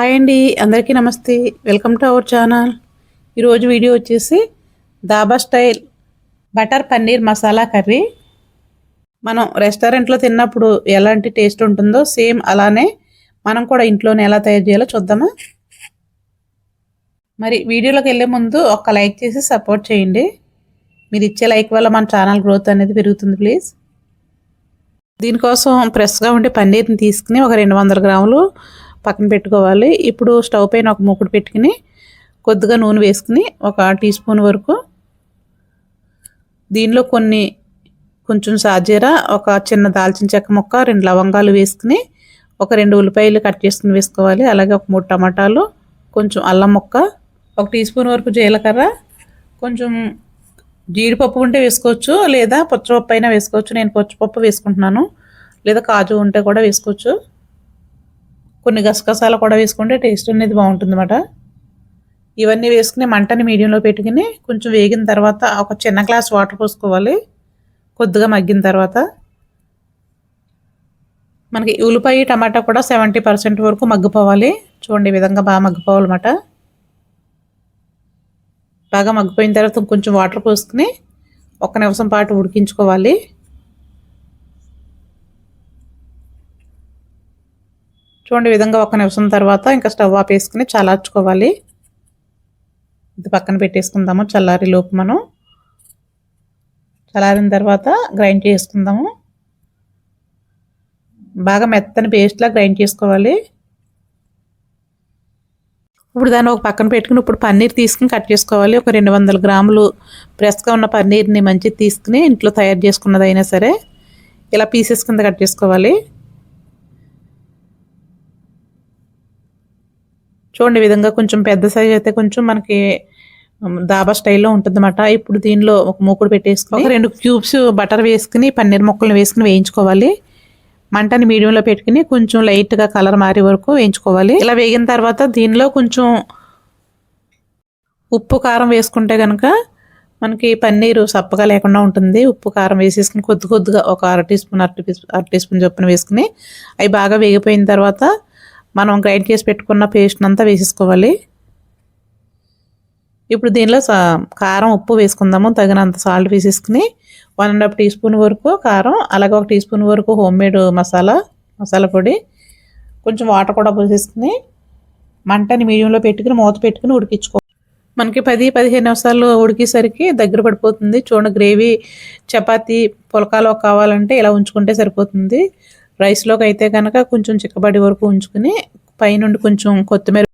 Hi అండి అందరికీ నమస్తే. Welcome to our channel. ఈరోజు వీడియో వచ్చేసి dhaba style butter paneer masala curry. మనం రెస్టారెంట్లో తిన్నప్పుడు ఎలాంటి టేస్ట్ ఉంటుందో సేమ్ అలానే మనం కూడా ఇంట్లోనే ఎలా తయారు చేయాలో చూద్దామా? మరి వీడియోలోకి వెళ్ళే ముందు ఒక్క లైక్ చేసి సపోర్ట్ చేయండి. మీరు ఇచ్చే లైక్ వల్ల మన ఛానల్ గ్రోత్ అనేది పెరుగుతుంది ప్లీజ్. దీనికోసం ఫ్రెష్గా ఉండే పన్నీర్ని తీసుకుని ఒక రెండు వందల గ్రాములు పక్కన పెట్టుకోవాలి. ఇప్పుడు స్టవ్ పైన ఒక మూకుడు పెట్టుకుని కొద్దిగా నూనె వేసుకుని ఒక టీ స్పూన్ వరకు దీనిలో కొన్ని కొంచెం సాజీర ఒక చిన్న దాల్చిన చెక్క ముక్క రెండు లవంగాలు వేసుకుని ఒక రెండు ఉల్లిపాయలు కట్ చేసుకుని వేసుకోవాలి. అలాగే ఒక మూడు టమాటాలు కొంచెం అల్లం ముక్క ఒక టీ స్పూన్ వరకు జీలకర్ర కొంచెం జీడిపప్పు ఉంటే వేసుకోవచ్చు లేదా పచ్చిపప్పు అయినా వేసుకోవచ్చు. నేను పచ్చిపప్పు వేసుకుంటున్నాను. లేదా కాజు ఉంటే కూడా వేసుకోవచ్చు. కొన్ని గసగసాలు కూడా వేసుకుంటే టేస్ట్ అనేది బాగుంటుందన్నమాట. ఇవన్నీ వేసుకుని మంటని మీడియంలో పెట్టుకుని కొంచెం వేగిన తర్వాత ఒక చిన్న గ్లాస్ వాటర్ పోసుకోవాలి. కొద్దిగా మగ్గిన తర్వాత. మనకి ఉల్లిపాయ టమాటా కూడా సెవెంటీ పర్సెంట్ వరకు మగ్గిపోవాలి. చూడండి ఈ విధంగా బాగా మగ్గిపోవాలన్నమాట. బాగా మగ్గిపోయిన తర్వాత కొంచెం వాటర్ పోసుకుని ఒక నిమిషం పాటు ఉడికించుకోవాలి. చూడండి విధంగా ఒక నిమిషం తర్వాత ఇంకా స్టవ్ ఆపేసుకుని చల్లార్చుకోవాలి. ఇది పక్కన పెట్టేసుకుందాము చల్లారి లోపు మనం. చల్లారిన తర్వాత గ్రైండ్ చేసుకుందాము. బాగా మెత్తని పేస్ట్లా గ్రైండ్ చేసుకోవాలి. ఇప్పుడు దాన్ని ఒక పక్కన పెట్టుకుని ఇప్పుడు పన్నీర్ తీసుకుని కట్ చేసుకోవాలి. ఒక రెండు వందల గ్రాములు ఫ్రెష్గా ఉన్న పన్నీర్ని మంచి తీసుకుని ఇంట్లో తయారు చేసుకున్నదైనా సరే ఇలా పీసెస్ కింద కట్ చేసుకోవాలి. చూడండి విధంగా కొంచెం పెద్ద సైజ్ అయితే కొంచెం మనకి దాబా స్టైల్లో ఉంటుందన్నమాట. ఇప్పుడు దీనిలో ఒక మూకుడు పెట్టేసుకుని రెండు క్యూబ్స్ బటర్ వేసుకుని పన్నీర్ ముక్కలు వేసుకుని వేయించుకోవాలి. మంటని మీడియంలో పెట్టుకుని కొంచెం లైట్గా కలర్ మారే వరకు వేయించుకోవాలి. ఇలా వేగిన తర్వాత దీనిలో కొంచెం ఉప్పు కారం వేసుకుంటే కనుక మనకి పన్నీరు సప్పగా లేకుండా ఉంటుంది. ఉప్పు కారం వేసేసుకుని కొద్ది కొద్దిగా ఒక అర టీ స్పూన్ అర టీ అర టీ స్పూన్ చొప్పున వేసుకుని అవి బాగా వేగిపోయిన తర్వాత మనం గ్రైండ్ చేసి పెట్టుకున్న పేస్ట్ అంతా వేసేసుకోవాలి. ఇప్పుడు దీనిలో కారం ఉప్పు వేసుకుందాము. తగినంత సాల్ట్ వేసేసుకుని one and half teaspoon వరకు కారం అలాగే ఒక టీ స్పూన్ వరకు హోమ్ మేడ్ మసాలా మసాలా పొడి కొంచెం వాటర్ కూడా పోసేసుకుని మంటని మీడియంలో పెట్టుకుని మూత పెట్టుకుని ఉడికించుకో మనకి పది పదిహేను నిమిషాలు ఉడికేసరికి దగ్గర పడిపోతుంది. చూడండి గ్రేవీ చపాతి పులకాలో కావాలంటే ఇలా ఉంచుకుంటే సరిపోతుంది. రైస్లోకి అయితే కనుక కొంచెం చిక్కబడి వరకు ఉంచుకుని పైనుండి కొంచెం కొత్తిమీర